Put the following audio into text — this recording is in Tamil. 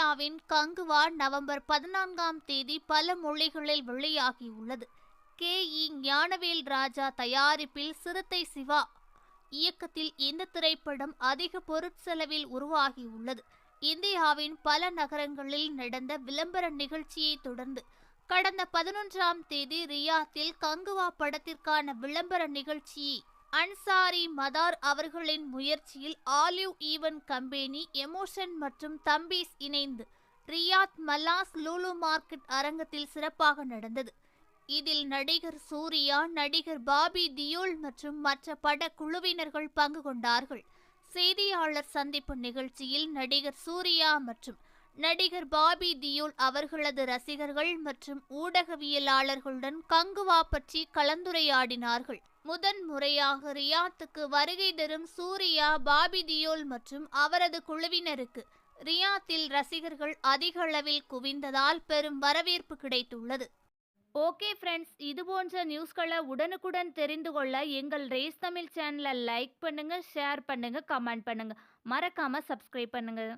இந்தியாவின் கங்குவா நவம்பர் பதினான்காம் தேதி பல மொழிகளில் வெளியாகியுள்ளது. கே. இ. ஞானவேல் ராஜா தயாரிப்பில் சிறுத்தை சிவா இயக்கத்தில் இந்த திரைப்படம் அதிக பொருட்செலவில் உருவாகியுள்ளது. இந்தியாவின் பல நகரங்களில் நடந்த விளம்பர நிகழ்ச்சியை தொடர்ந்து கடந்த பதினொன்றாம் தேதி ரியாத்தில் கங்குவா படத்திற்கான விளம்பர நிகழ்ச்சியை அன்சாரி மதார் அவர்களின் முயற்சியில் ஆலிவ் ஈவன் கம்பெனி எமோஷன் மற்றும் தம்பீஸ் இணைந்து ரியாத் மல்லாஸ் லூலு மார்க்கெட் அரங்கத்தில் சிறப்பாக நடந்தது. இதில் நடிகர் சூர்யா நடிகர் பாபி தியோல் மற்றும் மற்ற பட குழுவினர்கள் பங்கு கொண்டார்கள். செய்தியாளர் சந்திப்பு நிகழ்ச்சியில் நடிகர் சூர்யா மற்றும் நடிகர் பாபி தியோல் அவர்களது ரசிகர்கள் மற்றும் ஊடகவியலாளர்களுடன் கங்குவா பற்றி கலந்துரையாடினார்கள். முதன் முறையாக ரியாத்துக்கு வருகை தரும் சூர்யா பாபி தியோல் மற்றும் அவரது குழுவினருக்கு. ரியாத்தில் ரசிகர்கள் அதிக அளவில் குவிந்ததால் பெரும் வரவேற்பு கிடைத்துள்ளது. ஓகே ஃப்ரெண்ட்ஸ் இது போன்ற நியூஸ்களை உடனுக்குடன் தெரிந்து கொள்ள எங்கள் ரேஸ் தமிழ் சேனலை லைக் பண்ணுங்கள் ஷேர் பண்ணுங்கள் கமெண்ட் பண்ணுங்கள் மறக்காமல் சப்ஸ்கிரைப் பண்ணுங்கள்